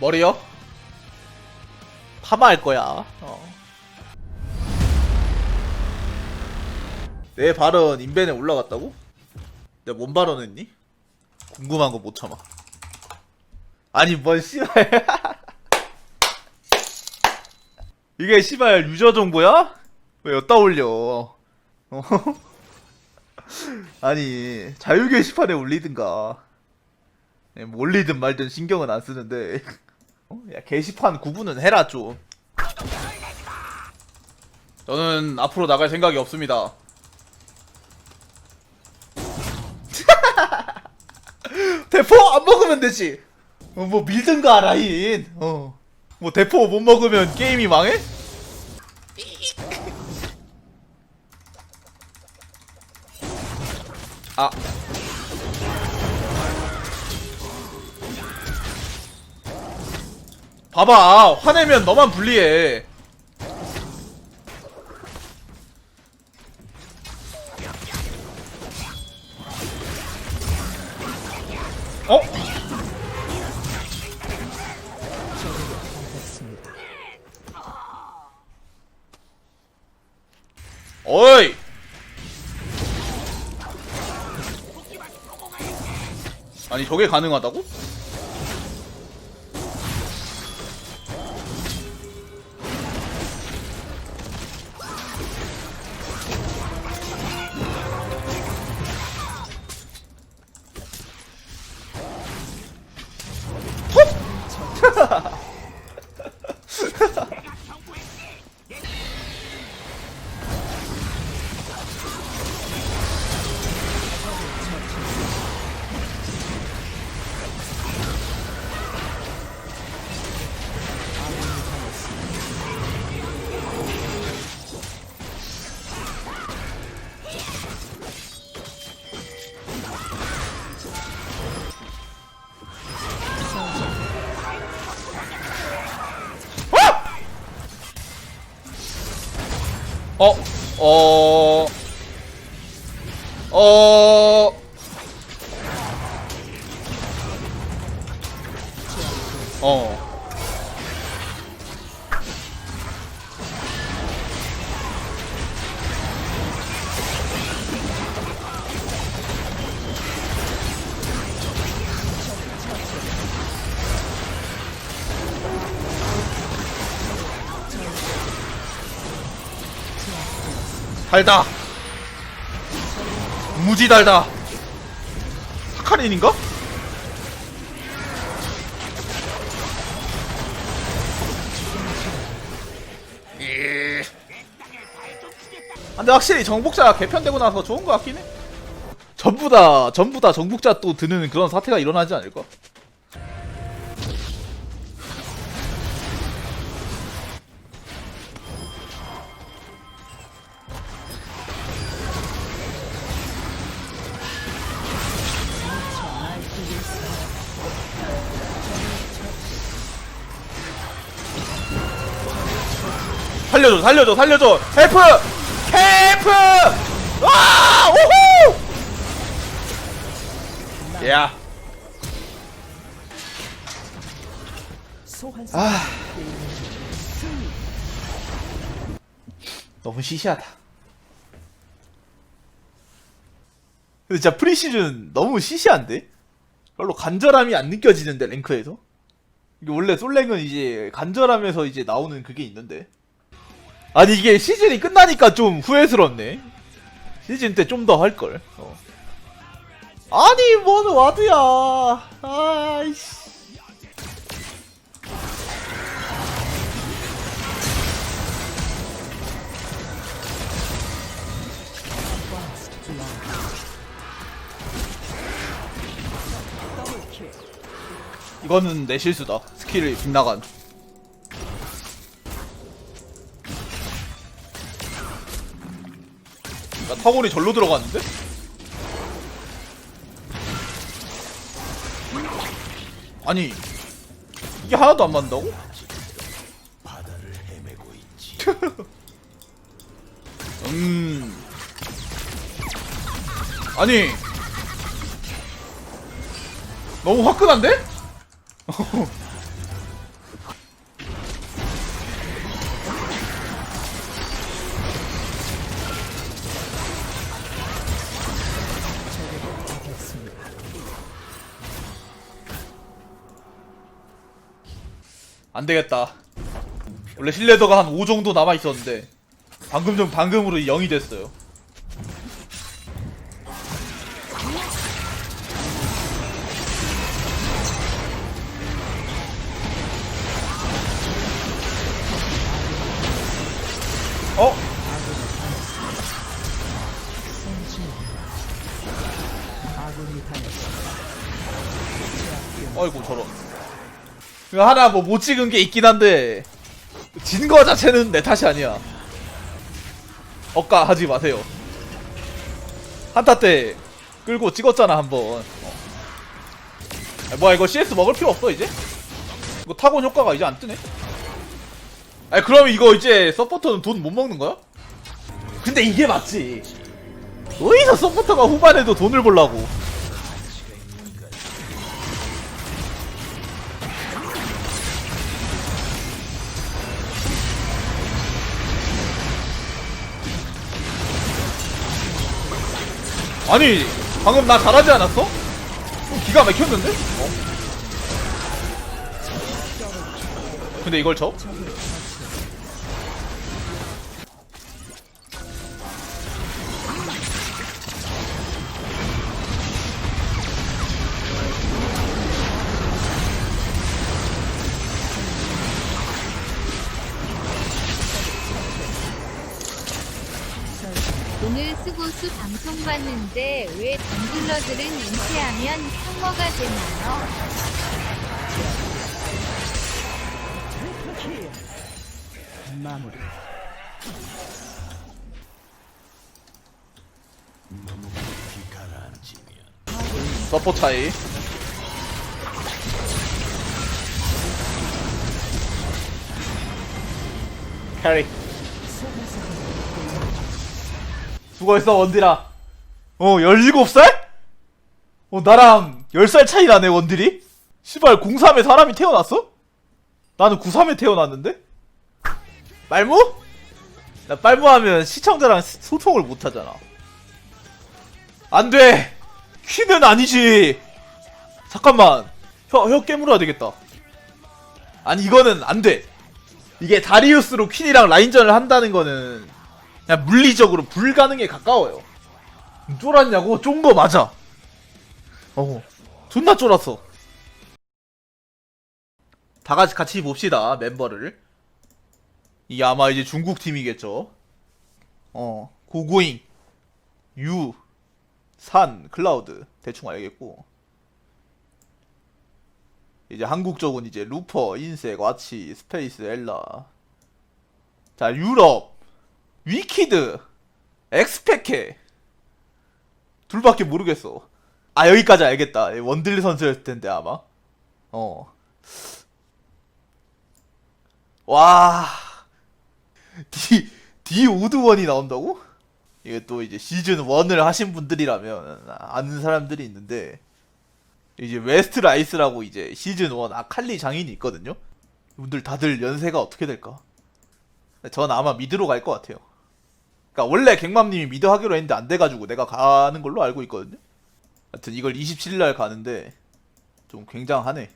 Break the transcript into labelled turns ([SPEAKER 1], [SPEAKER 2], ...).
[SPEAKER 1] 머리요? 파마할 거야. 어. 내 발언 인벤에 올라갔다고? 내가 뭔 발언했니? 궁금한 거 못 참아. 아니 뭔 씨발. 이게 씨발 유저 정보야? 왜 여따 올려? 어? 아니 자유 게시판에 올리든가. 예, 뭐 올리든 말든 신경은 안 쓰는데 어? 야 게시판 구분은 해라 좀. 저는 앞으로 나갈 생각이 없습니다. 대포 안 먹으면 되지. 어, 뭐 밀든가 라인. 어. 뭐 대포 못 먹으면 게임이 망해? 아 봐봐 화내면 너만 불리해 어? 어이 아니 저게 가능하다고? 어, 어, 어, 어. 달다. 무지 달다. 사카린인가? 예. 아, 근데 확실히 정복자 개편되고 나서 좋은 것 같긴 해. 전부 다 전부 다 정복자 또 드는 그런 사태가 일어나지 않을까? 살려줘 살려줘 살려줘. 헬프! 헬프! 와 오호! 야. 아. 너무 시시하다. 근데 진짜 프리시즌 너무 시시한데? 별로 간절함이 안 느껴지는데 랭크에서? 이게 원래 솔랭은 이제 간절함에서 이제 나오는 그게 있는데 아니 이게 시즌이 끝나니까 좀 후회스럽네. 시즌 때 좀 더 할걸. 어. 아니 뭔 와드야. 아이씨. 이거는 내 실수다. 스킬을 빗나간. 나 타골이 절로 들어갔는데? 아니 이게 하나도 안 맞는다고? 음 아니 너무 화끈한데? 안 되겠다. 원래 신레더가 한 5 정도 남아 있었는데 방금 전 방금으로 0이 됐어요. 어? 어이구 저런. 이거 하나 뭐 못 찍은 게 있긴 한데 진 거 자체는 내 탓이 아니야. 억까 하지 마세요. 한타 때 끌고 찍었잖아 한번. 어. 아, 뭐야 이거 CS 먹을 필요 없어 이제? 이거 타곤 효과가 이제 안 뜨네. 아니 그럼 이거 이제 서포터는 돈 못 먹는 거야? 근데 이게 맞지. 어디서 서포터가 후반에도 돈을 벌라고? 아니 방금 나 잘하지 않았어? 기가 막혔는데? 어? 근데 이걸 져?
[SPEAKER 2] 오늘 스고수 방송 봤는데 왜 정글러들은 은퇴하면 상어가 되나요?
[SPEAKER 1] 서포 차이 캐리 수고했어 원딜아 어 17살? 어 나랑 10살 차이 나네 원딜이? 시발 03에 사람이 태어났어? 나는 93에 태어났는데? 빨무? 나 빨무하면 시청자랑 시- 소통을 못하잖아 안돼 퀴는 아니지 잠깐만 혀, 혀 깨물어야 되겠다 아니 이거는 안돼 이게 다리우스로 퀸이랑 라인전을 한다는 거는 그냥 물리적으로 불가능에 가까워요. 쫄았냐고? 쫀 거 맞아. 어 존나 쫄았어. 다 같이 같이 봅시다 멤버를. 이게 아마 이제 중국 팀이겠죠. 어 고고잉 유 산, 클라우드. 대충 알겠고. 이제 한국 쪽은 이제 루퍼, 인색, 와치, 스페이스, 엘라. 자 유럽 위키드, 엑스페케 둘밖에 모르겠어 아 여기까지 알겠다 원딜리 선수였을 텐데 아마 어 와, 디, 디 오드원이 나온다고? 이게 또 이제 시즌 1을 하신 분들이라면 아는 사람들이 있는데 이제 웨스트 라이스라고 이제 시즌 1 아칼리 장인이 있거든요. 이분들 다들 연세가 어떻게 될까? 전 아마 미드로 갈 것 같아요. 그러니까 원래 갱맘님이 미드 하기로 했는데 안 돼가지고 내가 가는 걸로 알고 있거든요. 하여튼 이걸 27일 날 가는데 좀 굉장하네.